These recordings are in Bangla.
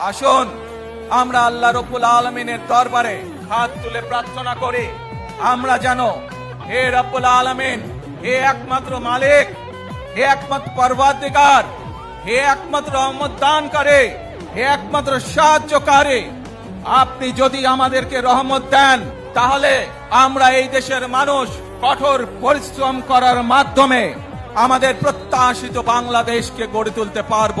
আসুন, আমরা আল্লাহ রব্বুল আলমিনের দরবারে হাত তুলে প্রার্থনা করি। আমরা যেন হে রব্বুল আলমিন, হে একমাত্র মালিক, হে একমাত্র পর্বাধিকার হে একমাত্র রহমত দান করে হে একমাত্র সাহায্যকারী। আপনি যদি আমাদেরকে রহমত দেন, তাহলে আমরা এই দেশের মানুষ কঠোর পরিশ্রম করার মাধ্যমে আমাদের প্রত্যাশিত বাংলাদেশকে গড়ে তুলতে পারব।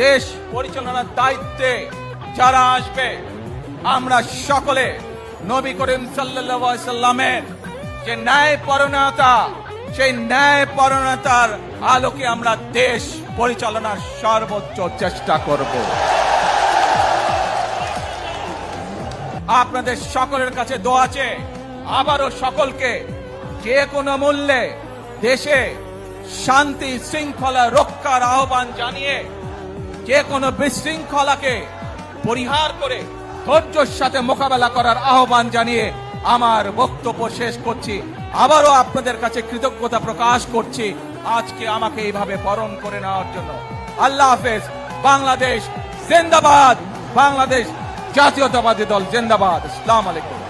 দেশ পরিচালনার দায়িত্বে যারা আসবে, আমরা সকলে নবী করিম সাল্লামের যে ন্যায় পরণতা সেই ন্যায় পরণতার আলোকে আমরা দেশ পরিচালনার সর্বোচ্চ চেষ্টা করব। আপনাদের সকলের কাছে দোয়া আছে, আবারও সকলকে যে কোনো মূল্যে দেশে শান্তি, শৃঙ্খলা রক্ষার আহ্বান জানিয়ে যে কোনো বিশৃঙ্খলাকে পরিহার করে ধৈর্যের সাথে মোকাবেলা করার আহ্বান জানিয়ে আমার বক্তব্য শেষ করছি। আবারও আপনাদের কাছে কৃতজ্ঞতা প্রকাশ করছি আজকে আমাকে এইভাবে বরণ করে নেওয়ার জন্য। আল্লাহ হাফেজ। বাংলাদেশ জিন্দাবাদ। বাংলাদেশ জাতীয়তাবাদী দল জিন্দাবাদ। ইসলাম আলাইকুম।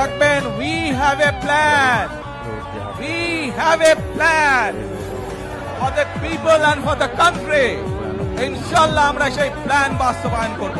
রাখবেন we have a plan we have a plan for the people and for the country ইনশাল্লাহ আমরা সেই প্ল্যান বাস্তবায়ন করব।